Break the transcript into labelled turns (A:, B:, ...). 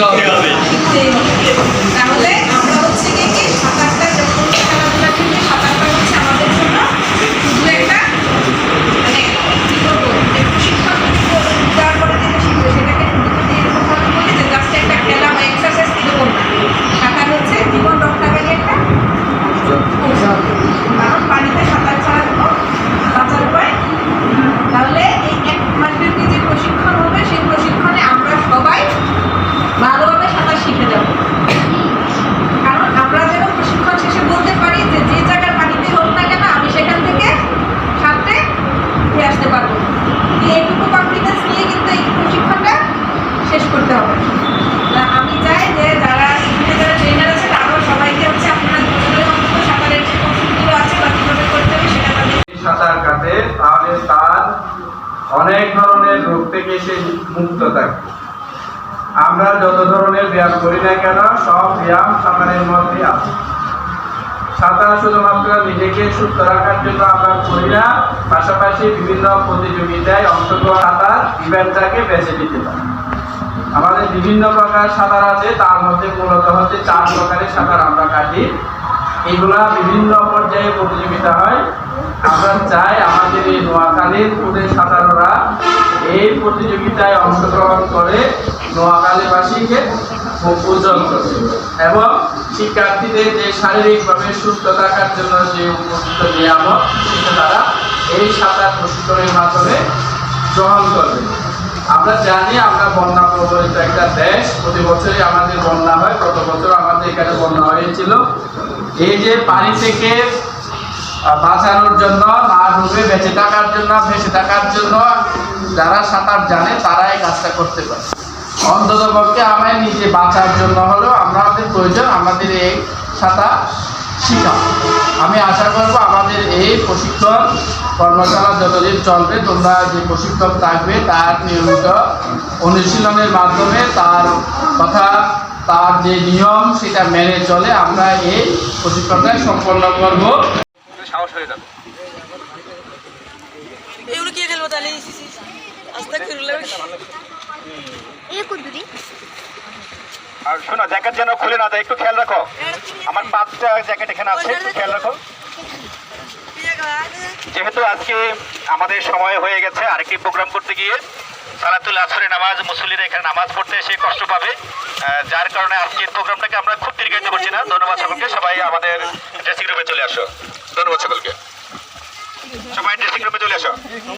A: করতে হবে। তাহলে আমরা হচ্ছে কি
B: বাচ্চার কাছে তাহলে তার অনেক ধরনের রোগ থেকে সে মুক্ত থাকে। আমরা যত ধরনের ব্যায়াম করি না কেন, সব ব্যায়াম সাঁতারের মধ্যে আছে। সাঁতার শুধুমাত্র নিজেকে সুস্থ রাখার জন্য আমরা করি না, পাশাপাশি বিভিন্ন প্রতিযোগিতায় অংশগ্রহণ সাঁতার ইভেন্টটাকে বেছে দিতে পারি। আমাদের বিভিন্ন প্রকার সাঁতার আছে, তার মধ্যে মূলত হচ্ছে চার প্রকারের সাঁতার আমরা কাটি। এগুলা বিভিন্ন পর্যায়ে প্রতিযোগিতা হয়। চাই আমাদের এই নোয়াখালীর পুরের সাঁতাররা এই প্রতিযোগিতায় অংশগ্রহণ করে নোয়াখালীবাসীকে উজ্জ্বল করবে এবং শিক্ষার্থীদের যে শারীরিকভাবে সুস্থ থাকার জন্য যে উপযুক্ত নিয়ামক, সেটা তারা এই সাঁতার প্রশিক্ষণের মাধ্যমে গ্রহণ করবে। আমরা জানি আমরা বন্যা প্রবলিত একটা দেশ, প্রতি বছরই আমাদের বন্যা হয়, গত বছর আমাদের এখানে বন্যা হয়েছিল। এই যে পানি থেকে বাঁচানোর জন্য না ডুবে বেঁচে থাকার জন্য বেঁচে থাকার জন্য যারা সাঁতার জানে তারা এই কাজটা করতে পারে। অন্তত পক্ষে আমায় নিজে বাঁচার জন্য হলেও আমাদের প্রয়োজন, আমাদের এই সাঁতার শিখা। আমি আশা করব আমাদের এই প্রশিক্ষণ কর্মশালা যতদিন চলবে, তোমরা যে প্রশিক্ষক থাকবে, তার নিয়মিত অনুশীলনের মাধ্যমে তার কথা, তার যে নিয়ম, সেটা মেনে চলে আমরা এই প্রশিক্ষণটা সম্পন্ন করব।
C: হয়ে যাবে
D: এগুলো কে খেলব তাহলে? আস্তে
C: আর শোনো জ্যাকেট যেন খুলে না যায় একটু খেয়াল রাখো। আমার পাঁচটা জ্যাকেট এখানে আছে একটু খেয়াল রাখো। যেহেতু আজকে আমাদের সময় হয়ে গেছে আরেকটি প্রোগ্রাম করতে গিয়ে সালাতুল আসরে নামাজ মুসল্লিরা এখানে নামাজ পড়তে এসে কষ্ট পাবে। যার কারণে আজকের প্রোগ্রামটাকে আমরা খুব দীর্ঘায়িত করছি না। ধন্যবাদ সকলকে সবাই আমাদের ড্রেসিং রুমে চলে আসো। ধন্যবাদ সকলকে। সবাই ড্রেসিং রুমে চলে আসো।